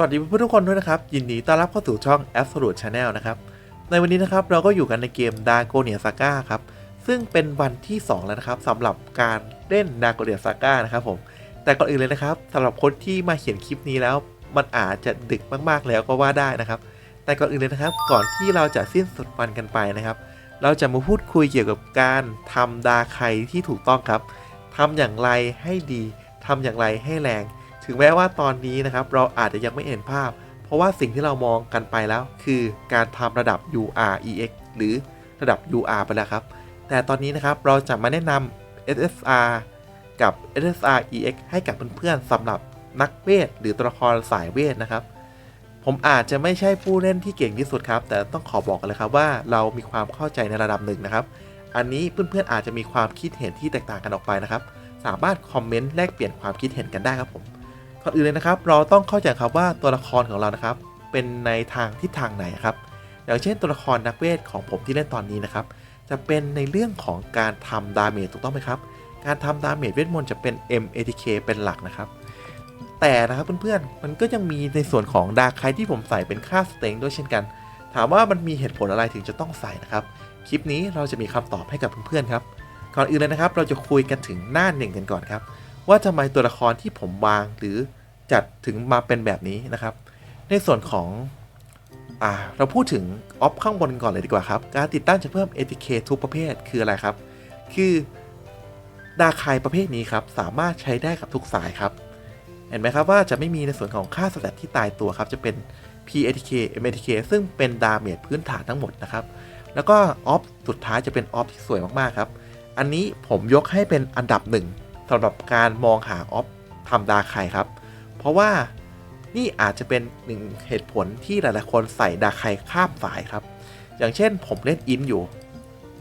วัสดีเพื่อนๆทุกคนด้วยนะครับ ยินดีต้อนรับเข้าสู่ช่อง Absolute Channel นะครับ ในวันนี้นะครับเราก็อยู่กันในเกม d a g o n i a Saga ครับ ซึ่งเป็นวันที่ 2 แล้วนะครับสำหรับการเล่น d a g o n i a Saga นะครับผม แต่ก่อนอื่นเลยนะครับสำหรับคนที่มาเขียนคลิปนี้แล้ว มันอาจจะดึกมากๆแล้วก็ว่าได้นะครับ แต่ก่อนอื่นเลยนะครับ ก่อนที่เราจะสิ้นสุดวันกันไปนะครับ เราจะมาพูดคุยเกี่ยวกับการทำดาไคที่ถูกต้องครับทำอย่างไรให้ดีทำอย่างไรให้แรง ถึงแม้ว่าตอนนี้นะครับเราอาจจะยังไม่เห็นภาพ เพราะว่าสิ่งที่เรามองกันไปแล้ว คือการทำระดับ UR EX หรือระดับ UR ไปแล้วครับ แต่ตอนนี้นะครับเราจะมาแนะนำ SSR กับ SSR EX ให้กับเพื่อนๆสำหรับนักเวท หรือตัวละครสายเวทนะครับ ผมอาจจะไม่ใช่ผู้เล่นที่เก่งที่สุดครับ แต่ต้องขอบอกกันเลยครับว่าเรามีความเข้าใจในระดับหนึ่งนะครับ อันนี้เพื่อนๆอาจจะมีความคิดเห็นที่แตกต่างกันออกไปนะครับ สามารถคอมเมนต์แลกเปลี่ยนความคิดเห็นกันได้ครับผม ก่อนอื่นเลยนะครับ เราต้องเข้าใจครับว่าตัวละครของเรานะครับ เป็นในทางทิศทางไหนครับ อย่างเช่นตัวละครนักเวทของผมที่เล่นตอนนี้นะครับ จะเป็นในเรื่องของการทำดาเมจถูกต้องไหมครับ การทำดาเมจเวทมนต์จะเป็น MATK เป็นหลักนะครับ แต่นะครับเพื่อนๆ มันก็ยังมีในส่วนของดาร์คไคที่ผมใส่เป็นค่าสเต็งด้วยเช่นกัน ถามว่ามันมีเหตุผลอะไรถึงจะต้องใส่นะครับ คลิปนี้เราจะมีคำตอบให้กับเพื่อนๆครับ ก่อนอื่นเลยนะครับ เราจะคุยกันถึงหน้าหนึ่งกันก่อนครับ ว่าทำไมตัวละครที่ผมวางหรือจัดถึงมาเป็นแบบนี้นะครับ ในส่วนของอ่าเราพูดถึงออฟข้างบนก่อนเลยดีกว่าครับ การติดตั้งจะเพิ่ม ATK ทุกประเภทคืออะไรครับ คือดาคายประเภทนี้ครับ สามารถใช้ได้กับทุกสายครับ เห็นไหมครับว่าจะไม่มีในส่วนของค่าสแตทที่ตายตัวครับ จะเป็น PATK MATK ซึ่งเป็นดาเมจพื้นฐานทั้งหมดนะครับ แล้วก็ออฟสุดท้ายจะเป็นออฟที่สวยมากๆครับ อันนี้ผมยกให้เป็นอันดับหนึ่ง สำหรับการมองหาออฟทำดาไคครับ เพราะว่านี่อาจจะเป็นหนึ่งเหตุผลที่หลายๆคนใส่ดาไคข้ามสายครับ อย่างเช่นผมเล่นอินอยู่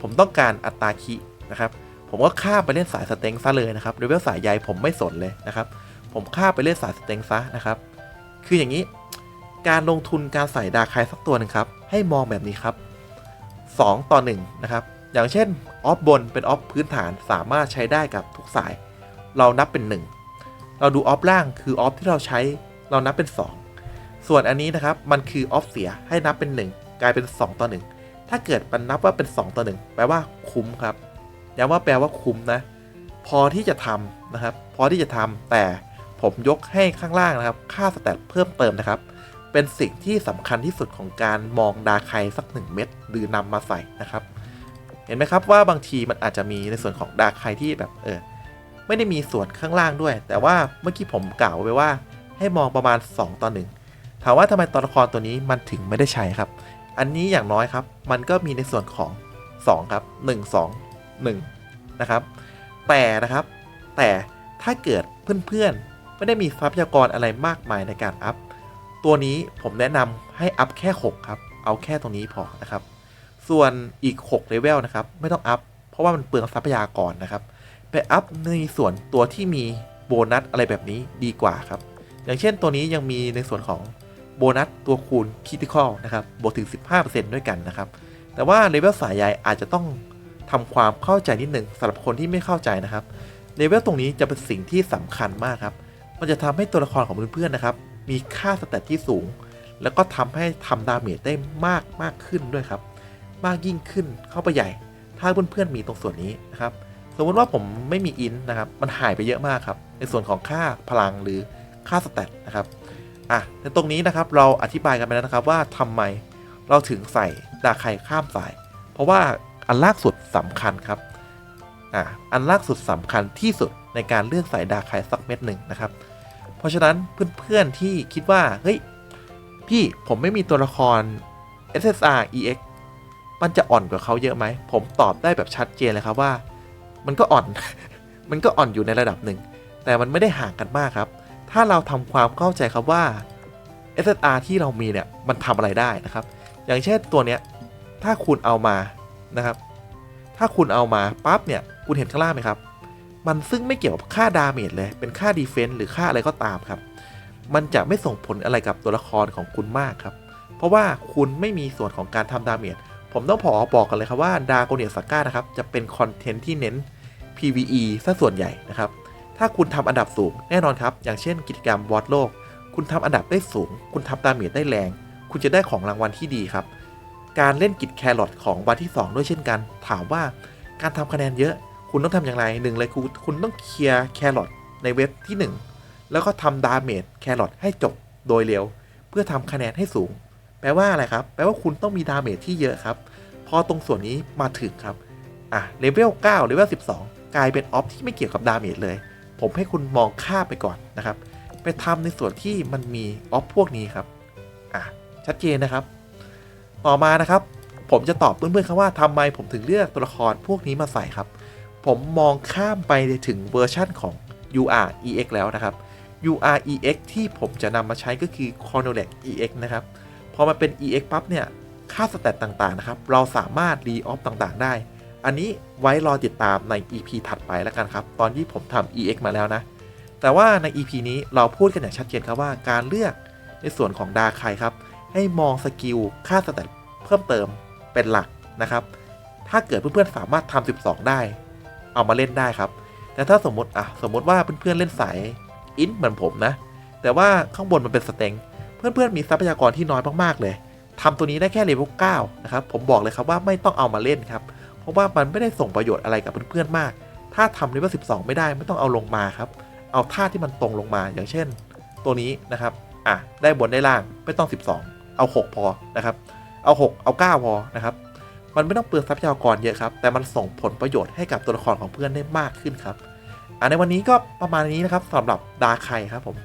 ผมต้องการอัตราคินะครับผมก็ข้ามไปเล่นสายสเต็งซะเลยนะครับเลเวลสายใยผมไม่สนเลยนะครับ ผมข้ามไปเล่นสายสเต็งซะนะครับ คืออย่างนี้ การลงทุนการใส่ดาไคสักตัวหนึ่งครับ ให้มองแบบนี้ครับ 2 ต่อ1นะครับ อย่างเช่นออฟบนเป็นออฟพื้นฐานสามารถใช้ได้กับทุกสาย เรานับเป็น 1 เราดูออฟล่างคือออฟที่เราใช้เรานับเป็น 2 ส่วนอันนี้นะครับมันคือออฟเสียให้นับเป็น 1 กลายเป็น 2 ต่อ 1 ถ้าเกิดมันนับว่าเป็น 2 ต่อ 1 แปลว่าคุ้มครับย้ำว่าแปลว่าคุ้มนะ พอที่จะทำนะครับ พอที่จะทำแต่ผมยกให้ข้างล่างนะครับ ค่าสแตทเพิ่มเติมนะครับ เป็นสิ่งที่สำคัญที่สุดของการมองดาไคสัก 1 เม็ดหรือนำมาใส่นะครับ เห็นไหมครับว่าบางทีมันอาจจะมีในส่วนของดาไคที่แบบเออ ไม่ได้มีส่วนข้างล่างด้วย แต่ว่าเมื่อกี้ผมกล่าวไว้ว่าให้มองประมาณ 2 ต่อ1ถามว่าทำไมตัวละครตัวนี้มันถึงไม่ได้ใช้ครับ อันนี้อย่างน้อยครับ มันก็มีในส่วนของ 2 ครับ 1 2 1 นะครับ แต่นะครับ แต่ถ้าเกิดเพื่อนๆ ไม่ได้มีทรัพยากรอะไรมากมายในการอัพ ตัวนี้ผมแนะนำให้อัพแค่ 6 ครับ เอาแค่ตรงนี้พอนะครับ ส่วนอีก6เลเวลนะครับ ไม่ต้องอัพ เพราะว่ามันเปลืองทรัพยากรนะครับ ไปอัพในส่วนตัวที่มีโบนัสอะไรแบบนี้ดีกว่าครับ อย่างเช่นตัวนี้ยังมีในส่วนของโบนัสตัวคูณคิติคอลนะครับบวกถึง 15%ด้วยกันนะครับ แต่ว่าเลเวลสายใยอาจจะต้องทำความเข้าใจนิดหนึ่งสำหรับคนที่ไม่เข้าใจนะครับเลเวลตรงนี้จะเป็นสิ่งที่สำคัญมากครับ มันจะทำให้ตัวละครของเพื่อนๆนะครับ มีค่าสแตทที่สูง แล้วก็ทำให้ทำดาเมจได้มากมากขึ้นด้วยครับ มากยิ่งขึ้นเข้าไปใหญ่ ถ้าเพื่อนๆมีตรงส่วนนี้นะครับ สมมติว่าผมไม่มีอินนะครับ มันหายไปเยอะมากครับ ในส่วนของค่าพลังหรือค่าสแตทนะครับ อะ ในตรงนี้นะครับเราอธิบายกันไปแล้วนะครับว่าทำไมเราถึงใส่ดาไคข้ามสาย เพราะว่าอันล่างสุดสำคัญครับ อะ อันล่างสุดสำคัญที่สุดในการเลือกใส่ดาไคสักเม็ดหนึ่งนะครับ เพราะฉะนั้นเพื่อนๆที่คิดว่า เฮ้ย พี่ผมไม่มีตัวละคร SSR EX มันจะอ่อนกว่าเขาเยอะไหม ผมตอบได้แบบชัดเจนเลยครับว่า มันก็อ่อน มันก็อ่อนอยู่ในระดับหนึ่ง แต่มันไม่ได้ห่างกันมากครับ ถ้าเราทำความเข้าใจครับว่า SSR ที่เรามีเนี่ยมันทำอะไรได้นะครับ อย่างเช่นตัวเนี้ยถ้าคุณเอามานะครับ ถ้าคุณเอามาปั๊บเนี่ยคุณเห็นข้างล่างไหมครับ มันซึ่งไม่เกี่ยวกับค่าดาเมจเลยเป็นค่าดีเฟนส์หรือค่าอะไรก็ตามครับ มันจะไม่ส่งผลอะไรกับตัวละครของคุณมากครับ เพราะว่าคุณไม่มีส่วนของการทำดาเมจ ผมต้องพอบอกกันเลยครับว่าดาโกเนียสก้านะครับจะเป็นคอนเทนต์ที่เน้น PVE ซะส่วนใหญ่นะครับ ถ้าคุณทำอันดับสูงแน่นอนครับ อย่างเช่นกิจกรรมวอดโลก คุณทำอันดับได้สูง คุณทำดาเมจได้แรง คุณจะได้ของรางวัลที่ดีครับ การเล่นกิจแครอทของวันที่ 2 ด้วยเช่นกัน ถามว่าการทำคะแนนเยอะ คุณต้องทำอย่างไรหนึ่งเลยคุณคุณต้องเคลียร์แครอทในเว็บที่ 1 แล้วก็ทำดาเมจแครอทให้จบโดยเร็ว เพื่อทำคะแนนให้สูง แปลว่าอะไรครับ แปลว่าคุณต้องมีดาเมจที่เยอะครับ พอตรงส่วนนี้มาถึงครับ อะเลเวล9เลเวล12 กลายเป็นออฟที่ไม่เกี่ยวกับดาเมจเลย ผมให้คุณมองข้ามไปก่อนนะครับ ไปทำในส่วนที่มันมีออฟพวกนี้ครับ อะ ชัดเจนนะครับ ต่อมานะครับ ผมจะตอบเพื่อนๆครับว่าทำไมผมถึงเลือกตัวละครพวกนี้มาใส่ครับ ผมมองข้ามไปถึงเวอร์ชั่นของ UR EX แล้วนะครับ UR EX ที่ผมจะนำมาใช้ก็คือ c o r n o l e c EX นะครับ อมาเป็น EX ปั๊บเนี่ย ค่าสแตตต่างๆ นะครับ เราสามารถรีออฟต่างๆ ได้ อันนี้ไว้รอติดตามใน EP ถัดไปแล้วกันครับ ตอนที่ผมทำ EX มาแล้วนะ แต่ว่าใน EP นี้เราพูดกันอย่างชัดเจนครับว่าการเลือกในส่วนของดาไคครับ ให้มองสกิลค่าสแตตเพิ่มเติมเป็นหลักนะครับ ถ้าเกิดเพื่อนๆสามารถทำ12 ได้ เอามาเล่นได้ครับ แต่ถ้าสมมติอะสมมติว่าเพื่อนๆเล่นสายอินเหมือนผมนะ แต่ว่าข้างบนมันเป็นสเต็ง เพื่อนๆมีทรัพยากรที่น้อยมากๆเลยทำตัวนี้ได้แค่เลเวล9นะครับ ผมบอกเลยครับว่าไม่ต้องเอามาเล่นครับ เพราะว่ามันไม่ได้ส่งประโยชน์อะไรกับเพื่อนๆมาก ถ้าทำเลเวล12 ไม่ได้ไม่ต้องเอาลงมาครับ เอาท่าที่มันตรงลงมา อย่างเช่น ตัวนี้นะครับ อะ ได้บนได้ล่างไม่ต้อง 12 เอา 6 พอนะครับ เอา 6 เอา 9 พอนะครับ มันไม่ต้องเปลืองทรัพยากรเยอะครับ แต่มันส่งผลประโยชน์ให้กับตัวละครของเพื่อนได้มากขึ้นครับ อะในวันนี้ก็ประมาณนี้นะครับสำหรับดาไคครับผม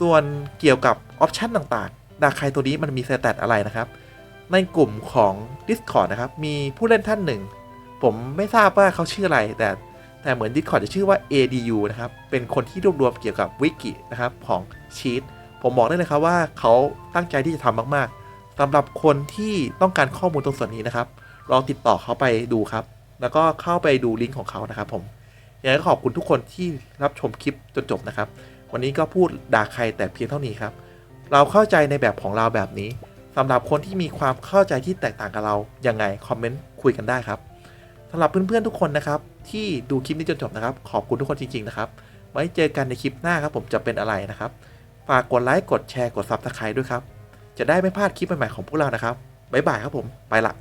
ส่วนเกี่ยวกับออปชันต่างๆดาไคตัวนี้มันมีสแตทอะไรนะครับ ในกลุ่มของ Discord นะครับ มีผู้เล่นท่านหนึ่ง ผมไม่ทราบว่าเขาชื่ออะไร แต่แต่เหมือน Discord จะชื่อว่า ADU นะครับ เป็นคนที่รวบรวมเกี่ยวกับวิกินะครับของชีตผมบอกได้เลยครับว่าเขาตั้งใจที่จะทำมากๆสำหรับคนที่ต้องการข้อมูลตรงส่วนนี้นะครับ ลองติดต่อเขาไปดูครับ แล้วก็เข้าไปดูลิงก์ของเขานะครับผมยังไงก็ขอบคุณทุกคนที่รับชมคลิปจนจบนะครับ วันนี้ก็พูดด่าใครแต่เพียงเท่านี้ครับ เราเข้าใจในแบบของเราแบบนี้สำหรับคนที่มีความเข้าใจที่แตกต่างกับเรายังไงคอมเมนต์คุยกันได้ครับสำหรับเพื่อนๆทุกคนนะครับ ที่ดูคลิปนี้จนจบนะครับ ขอบคุณทุกคนจริงๆนะครับ ไว้เจอกันในคลิปหน้าครับผมจะเป็นอะไรนะครับ ฝากกดไลค์กดแชร์กดซับสไครต์ด้วยครับ จะได้ไม่พลาดคลิปใหม่ๆของพวกเรานะครับบ๊ายบายครับผมไปละ